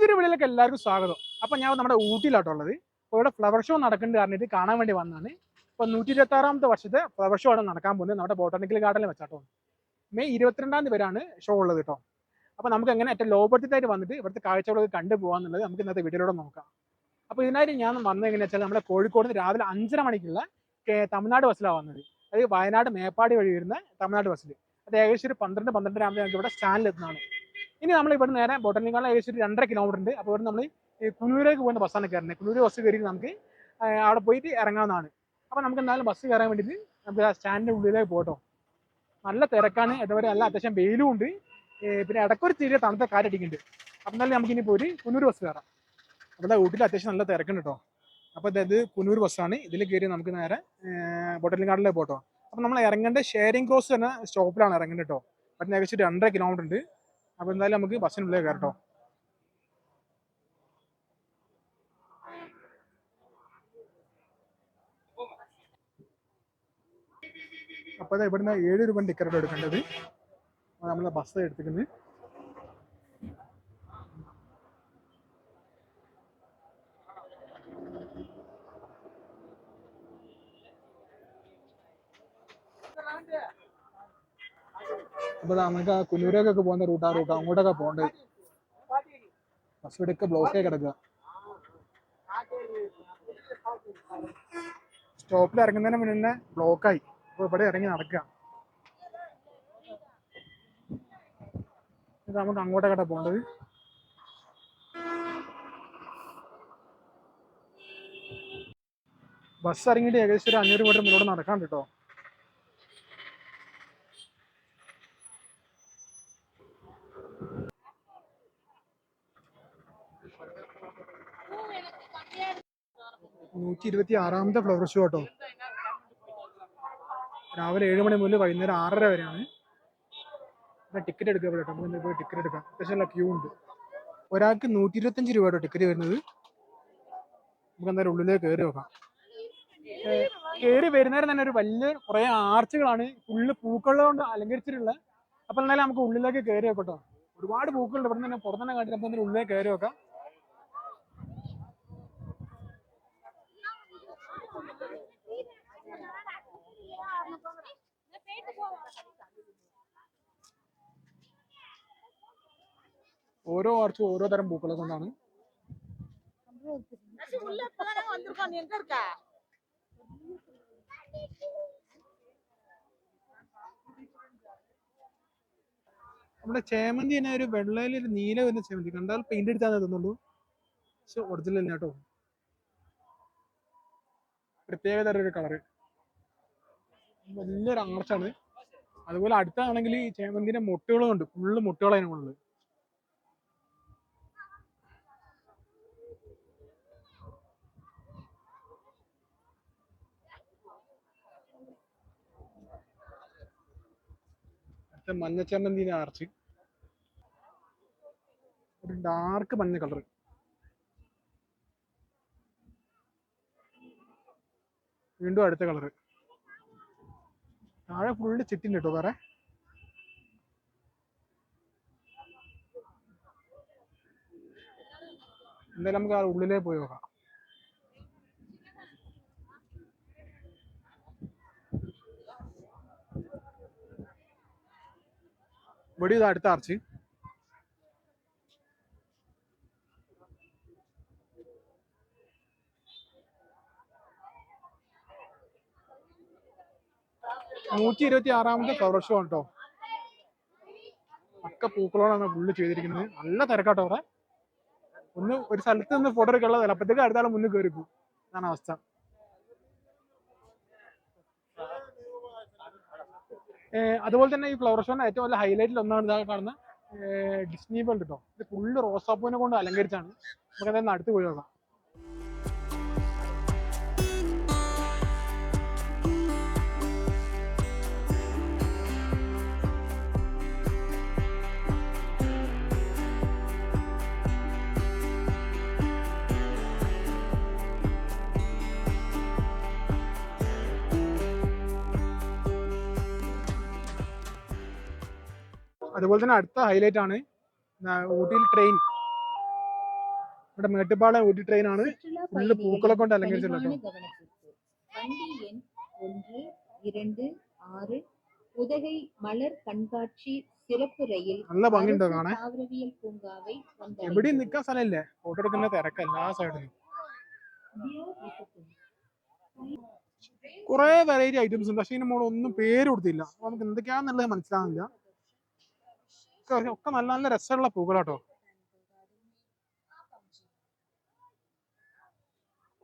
പുതിയൊരു വീഡിയോയിലേക്ക് എല്ലാവർക്കും സ്വാഗതം. അപ്പൊ ഞാൻ നമ്മുടെ ഊട്ടിയിലോട്ടുള്ളത് ഇവിടെ ഫ്ലവർ ഷോ നടക്കുന്നുണ്ട് പറഞ്ഞിട്ട് കാണാൻ വേണ്ടി വന്നതാണ്. അപ്പോൾ നൂറ്റി ഇരുപത്തി ആറാമത്തെ വർഷത്തെ ഫ്ലവർ ഷോ ആണ് നടക്കാൻ പോകുന്നത്. നമ്മുടെ ബോട്ടാണിക്കൽ ഗാർഡനിൽ വെച്ചാട്ടോ. മെയ് ഇരുപത്തിരണ്ടാം തീയതി വരെയാണ് ഷോ ഉള്ളത് കേട്ടോ അപ്പോൾ നമുക്ക് എങ്ങനെ ഏറ്റവും ലോ ബഡ്ജറ്റായിട്ട് വന്നിട്ട് ഇവിടുത്തെ കാഴ്ചകളൊക്കെ കണ്ടു പോകാന്നുള്ളത് നമുക്ക് ഇന്നത്തെ വീഡിയോയിലൂടെ നോക്കാം. അപ്പോൾ ഇതിനായിട്ട് ഞാൻ വന്നത് എങ്ങനെയാ വെച്ചാൽ നമ്മുടെ കോഴിക്കോട് രാവിലെ അഞ്ചര മണിക്കുള്ള തമിഴ്നാട് ബസ്സിലാണ് വന്നത്. അതായത് വയനാട് മേപ്പാടി വഴി വരുന്ന തമിഴ്നാട് ബസ്സിൽ അത് ഏകദേശം ഒരു പന്ത്രണ്ട് പന്ത്രണ്ടര ആകുമ്പോൾ ഞങ്ങൾക്ക് ഇവിടെ സ്റ്റാൻഡിൽ എത്തുന്നതാണ്. ഇനി നമ്മൾ ഇവിടെ നേരെ ബോട്ടണിക്കാളിൽ ഏകദേശം ഒരു രണ്ടര കിലോമീറ്റർ ഉണ്ട്. അപ്പോൾ ഇവിടെ നമ്മൾ ഈ കുന്നൂരേക്ക് പോകുന്ന ബസ്സാണ് കയറുന്നത്. കുനൂർ ബസ് കയറി നമുക്ക് അവിടെ പോയിട്ട് ഇറങ്ങാവുന്നതാണ്. അപ്പോൾ നമുക്ക് എന്തായാലും ബസ് കയറാൻ വേണ്ടിയിട്ട് നമുക്ക് ആ സ്റ്റാൻഡിന്റെ ഉള്ളിലേക്ക് പോട്ടോ നല്ല തിരക്കാണ്. ഇതുവരെ നല്ല അത്യാവശ്യം വെയിലും ഉണ്ട്. പിന്നെ ഇടക്കൊരു ചെറിയ തണുത്ത കാറ്റടിക്കുന്നുണ്ട്. അപ്പം എന്നാലും നമുക്ക് ഇനി പോയി കുന്നൂർ ബസ് കയറാം. അപ്പോൾ വീട്ടിൽ അത്യാവശ്യം നല്ല തിരക്കുണ്ട് കേട്ടോ. അപ്പോൾ ഇത് കുന്നൂർ ബസ്സാണ് ഇതിൽ കയറി നമുക്ക് നേരെ ബോട്ടണിക്കാടിലേക്ക് പോട്ടോ അപ്പോൾ നമ്മൾ ഇറങ്ങേണ്ട ഷെയറിംഗ് ക്രോസ് തന്നെ സ്റ്റോപ്പിലാണ് ഇറങ്ങേണ്ടത് കേട്ടോ. അപ്പം ഏകദേശം രണ്ടര കിലോമീറ്റർ ഉണ്ട്. അപ്പോൾ എന്തായാലും നമുക്ക് ബസ്സിനുള്ളിലേക്ക് കയറട്ടോ അപ്പോൾ ഇവിടുന്ന് ഏഴ് രൂപ ടിക്കറ്റ് എടുക്കേണ്ടത്. നമ്മൾ ബസ് എടുത്തിട്ടുണ്ട് അപ്പോൾ നമുക്ക് ആ കുന്നൂരേക്കൊക്കെ പോകുന്ന റൂട്ടാ റൂട്ട് അങ്ങോട്ടൊക്കെ പോകേണ്ടത് ബസ് ഇവിടെയൊക്കെ ബ്ലോക്കേ കിടക്കുക. സ്റ്റോപ്പിൽ ഇറങ്ങുന്നതിന് മുന്നേ ബ്ലോക്കായി അപ്പോൾ ഇവിടെ ഇറങ്ങി നടക്കുക. ഇത് നമുക്ക് അങ്ങോട്ടേക്കട്ടെ പോകേണ്ടത്. ബസ് ഇറങ്ങിയിട്ട് ഏകദേശം ഒരു അഞ്ഞൂറ് മീറ്റർ മുന്നോട്ട് നടക്കാണ്ട് കേട്ടോ. നൂറ്റി ഇരുപത്തി ആറാമത്തെ ഫ്ലവർ ഷോ കേട്ടോ രാവിലെ ഏഴ് മണി മുതൽ വൈകുന്നേരം ആറര വരെയാണ്. ടിക്കറ്റ് എടുക്കുക കേട്ടോ. നമുക്ക് പോയി ടിക്കറ്റ് എടുക്കാം. അത്യാവശ്യം ക്യൂ ഉണ്ട്. ഒരാൾക്ക് നൂറ്റി ഇരുപത്തഞ്ച് രൂപ കേട്ടോ ടിക്കറ്റ് വരുന്നത്. നമുക്ക് എന്തായാലും ഉള്ളിലേക്ക് കയറി നോക്കാം. കയറി വരുന്നേരം തന്നെ ഒരു വലിയ കുറേ ആർച്ചുകളാണ്. ഫുള്ള് പൂക്കള കൊണ്ട് അലങ്കരിച്ചിട്ടുള്ള. അപ്പോൾ എന്തായാലും നമുക്ക് ഉള്ളിലേക്ക് കയറി നോക്കട്ടോ ഒരുപാട് പൂക്കളുണ്ട്. ഇവിടെ തന്നെ പുറത്തു തന്നെ കാട്ടി നമുക്ക് ഉള്ളിലേക്ക് കയറി നോക്കാം. ഓരോ ആർച്ചും ഓരോ തരം പൂക്കളെ കൊണ്ടാണ്. നമ്മുടെ ചേമന്തി തന്നെ ഒരു വെള്ളയിൽ ഒരു നീല വരുന്ന ചേമന്തി. കണ്ടാൽ പെയിന്റ് അടിച്ചാൽ തോന്നുള്ളൂ. പക്ഷെ ഒറിജിനൽ അല്ല കേട്ടോ. പ്രത്യേക തരം ഒരു കളറ് വലിയൊരു ആർച്ചാണ്. അതുപോലെ അടുത്താണെങ്കിൽ ഈ ചേമന്തിന്റെ മുട്ടുകളും ഉണ്ട്. ഫുള്ള് മുട്ടുകളാണ് അടുത്ത മഞ്ഞ ചേമന്തിന്റെ ആർച്ച്? ഒരു ഡാർക്ക് മഞ്ഞ കളർ വീണ്ടും അടുത്ത കളർ താഴെ ഫുള്ള് ചിറ്റിണ്ട് കേട്ടോ വേറെ. എന്തായാലും നമുക്ക് ആ ഉള്ളിലേ പോയി നോക്കാം. ഇവിടെ അടുത്ത ആർച്ച് നൂറ്റി ഇരുപത്തി ആറാമത്തെ ഫ്ലവർ ഷോ കേട്ടോ ഒക്കെ പൂക്കളോടാണ് ഫുള്ള് ചെയ്തിരിക്കുന്നത്. നല്ല തിരക്കാട്ടോ അവിടെ ഒന്ന് ഒരു സ്ഥലത്ത് നിന്ന് ഫോട്ടോ എടുക്കാനുള്ളതല്ല അപ്പോഴത്തേക്ക് അടുത്ത ആളെ മുന്നിൽ കയറി പോകും അതാണ് അവസ്ഥ. അതുപോലെ തന്നെ ഈ ഫ്ലവർ ഷോന്റെ ഏറ്റവും വലിയ ഹൈലൈറ്റിൽ ഒന്നാണ് ഇതാ കാണുന്ന ഡിസ്നി വേൾഡ് കേട്ടോ ഇത് ഫുള്ള് റോസാപ്പൂവിനെ കൊണ്ട് അലങ്കരിച്ചാണ്. നമുക്ക് അതായത് അടുത്ത് പോയി നോക്കാം. അതുപോലെ തന്നെ അടുത്ത ഹൈലൈറ്റ് ആണ് ആ, ഊട്ടിയിൽ ട്രെയിൻ ഇവിടെ മേട്ടുപ്പാളയം ഊട്ടി ട്രെയിനാണ് சுற்றுலா ഫുള്ള് പൂക്കളെ കൊണ്ട് பயணிகளின் അലങ്കരിച്ചല്ലോ கனிவான கவனத்திற்கு வண்டி எண் ஒன்று இரண்டு ஆறு உதகை மலர் கண்காட்சி சிறப்பு ரயில் നല്ല ഭംഗിയുണ്ടോ அரசு കാണാൻ தாவரவியல் பூங்காவை എവിടെയും வந்தடைந்தது. നിൽക്കാൻ സ്ഥലമില്ലേ ഫോട്ടോ എടുക്കുന്ന തിരക്ക് എല്ലാ സൈഡിലും Dear Visitor, കുറെ വെറൈറ്റി ഐറ്റംസ് ഉണ്ട് പക്ഷെ ഇതിന് മോള് ഒന്നും പേര് കൊടുത്തില്ല അപ്പൊ നമുക്ക് എന്തൊക്കെയാന്നുള്ളത് മനസ്സിലാവുന്നില്ല ഒക്കെ- ഒക്കെ നല്ല നല്ല രസമുള്ള പൂക്കളാട്ടോ.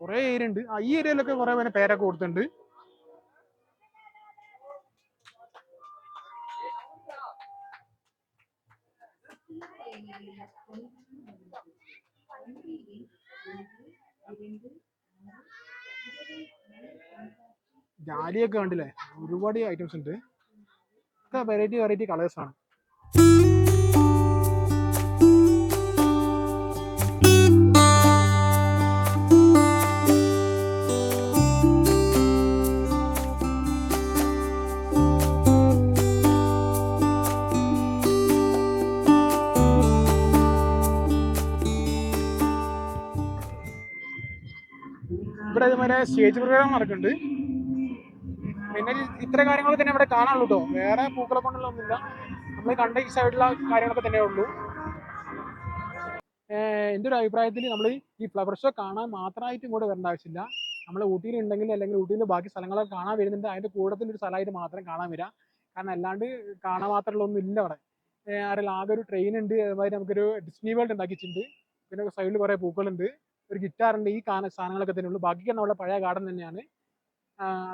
കുറെ ഏരിയ ഉണ്ട് ആ, ഈ ഏരിയയിലൊക്കെ കുറെ പേരെ പേരൊക്കെ കൊടുത്തിട്ടുണ്ട്. ജാലിയൊക്കെ കണ്ടില്ലേ? ഒരുപാട് ഐറ്റംസ് ഉണ്ട്. ഒക്കെ വെറൈറ്റി വെറൈറ്റി കളേഴ്സ് ഇവിടെ ഇതുവരെ സ്റ്റേജ് പ്രോഗ്രാം നടക്കുന്നുണ്ട്. പിന്നെ ഇത്ര കാര്യങ്ങളൊക്കെ തന്നെ ഇവിടെ കാണാനുള്ളൂ കേട്ടോ. വേറെ പൂക്കളെ കൊണ്ടുള്ള ഒന്നുമില്ല. നമ്മൾ കണ്ട ഈ സൈഡിലുള്ള കാര്യങ്ങളൊക്കെ തന്നെ ഉള്ളൂ. എന്റെ ഒരു അഭിപ്രായത്തിൽ നമ്മൾ ഈ ഫ്ലവർ ഷോ കാണാൻ മാത്രമായിട്ട് ഇങ്ങോട്ട് വരേണ്ട ആവശ്യമില്ല. നമ്മൾ ഊട്ടിയിൽ ഉണ്ടെങ്കിൽ അല്ലെങ്കിൽ ഊട്ടിയിൽ ബാക്കി സ്ഥലങ്ങളൊക്കെ കാണാൻ വരുന്നുണ്ട്. അതിന്റെ കൂടത്തിൽ ഒരു സ്ഥലമായിട്ട് മാത്രം കാണാൻ വരിക കാരണം അല്ലാണ്ട് കാണാൻ മാത്രമുള്ള ഒന്നും ഇല്ല അവിടെ. അറിയില്ല ആകെ ഒരു ട്രെയിൻ ഉണ്ട്. അതുമാതിരി നമുക്കൊരു ഡിസ്നി വേൾഡ് ഉണ്ടാക്കിയിട്ടുണ്ട്. പിന്നെ സൈഡിൽ കുറേ പൂക്കളുണ്ട്. ഒരു ഗിറ്റാറുണ്ട് ഈ കാണ സാധനങ്ങളൊക്കെ തന്നെ ബാക്കിയൊക്കെ നമ്മുടെ പഴയ ഗാർഡൻ തന്നെയാണ്.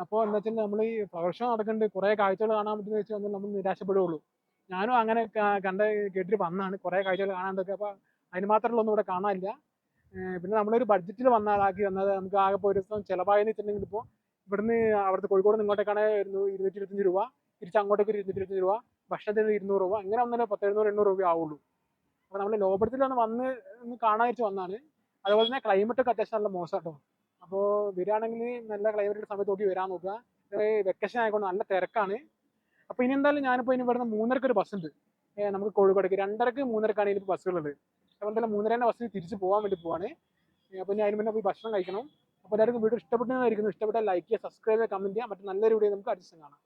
അപ്പോൾ എന്താ വെച്ചാൽ നമ്മൾ ഈ ഫ്ലവർ ഷോ നടക്കുന്നുണ്ട്. കുറേ കാഴ്ചകൾ കാണാൻ പറ്റുന്ന വെച്ചാൽ നമ്മൾ നിരാശപ്പെടുകയുള്ളൂ. ഞാനും അങ്ങനെ കണ്ട കേട്ടിട്ട് വന്നാണ് കുറേ കാഴ്ചകൾ കാണാണ്ടൊക്കെ. അപ്പോൾ അതിന് മാത്രമുള്ള ഒന്നും ഇവിടെ കാണാനില്ല. പിന്നെ നമ്മളൊരു ബഡ്ജറ്റിൽ വന്ന ആളാക്കി വന്നത് നമുക്ക് ആകെ ഇപ്പോൾ ഒരു ദിവസം ചിലവായെന്ന് വെച്ചിട്ടുണ്ടെങ്കിൽ ഇപ്പോൾ ഇവിടുന്ന് അവിടുത്തെ കോഴിക്കോട് ഇങ്ങോട്ടേക്കാണ് ഇരുന്നൂ ഇരുന്നൂറ്റി ഇരുപത്തഞ്ച് രൂപ. തിരിച്ച് അങ്ങോട്ടേക്ക് ഒരു ഇരുന്നൂറ്റി ഇരുപത്തഞ്ച് രൂപ. ഭക്ഷണത്തിന് ഇരുന്നൂറ് രൂപ. അങ്ങനെ ഒന്നര പത്ത് എഴുന്നൂറ് എണ്ണൂറ് രൂപ ആവുള്ളൂ. അപ്പോൾ നമ്മൾ ലോ ബഡ്ജറ്റിലാണ് വന്ന് ഒന്ന് കാണാൻ വന്നാണ് അതുപോലെ തന്നെ ക്ലൈമറ്റ് ഒക്കെ അത്യാവശ്യം നല്ല മോശമാട്ടോ അപ്പോൾ വരികയാണെങ്കിൽ നല്ല ക്ലൈമറ്റ് സമയത്ത് നോക്കി വരാൻ നോക്കുക. വെക്കേഷൻ ആയതുകൊണ്ട് നല്ല തിരക്കാണ്. അപ്പോൾ ഇനി എന്തായാലും ഞാനിപ്പോൾ ഇനി ഇവിടുന്ന് മൂന്നരക്ക് ഒരു ബസ് ഉണ്ട്. നമുക്ക് കോഴിക്കോടേക്ക് രണ്ടരക്ക് മൂന്നരക്കാണ് ഇനി ബസ്സുകളുള്ളത് അപ്പോൾ എന്തായാലും മൂന്നരേന്റെ ബസ്സിൽ തിരിച്ച് പോകാൻ വേണ്ടി പോവാണ്. അപ്പോൾ ഇനി അതിന് മുന്നേ പോയി ഭക്ഷണം കഴിക്കണം. അപ്പോൾ എല്ലാവർക്കും വീഡിയോ ഇഷ്ടപ്പെട്ടതായിരിക്കുന്നു ഇഷ്ടപ്പെട്ടാൽ ലൈക്ക് ചെയ്യുക സബ്സ്ക്രൈബ് ചെയ്യുക കമന്റ് ചെയ്യുക. മറ്റു നല്ലൊരു വീഡിയോ നമുക്ക് അടിച്ചു കാണാം.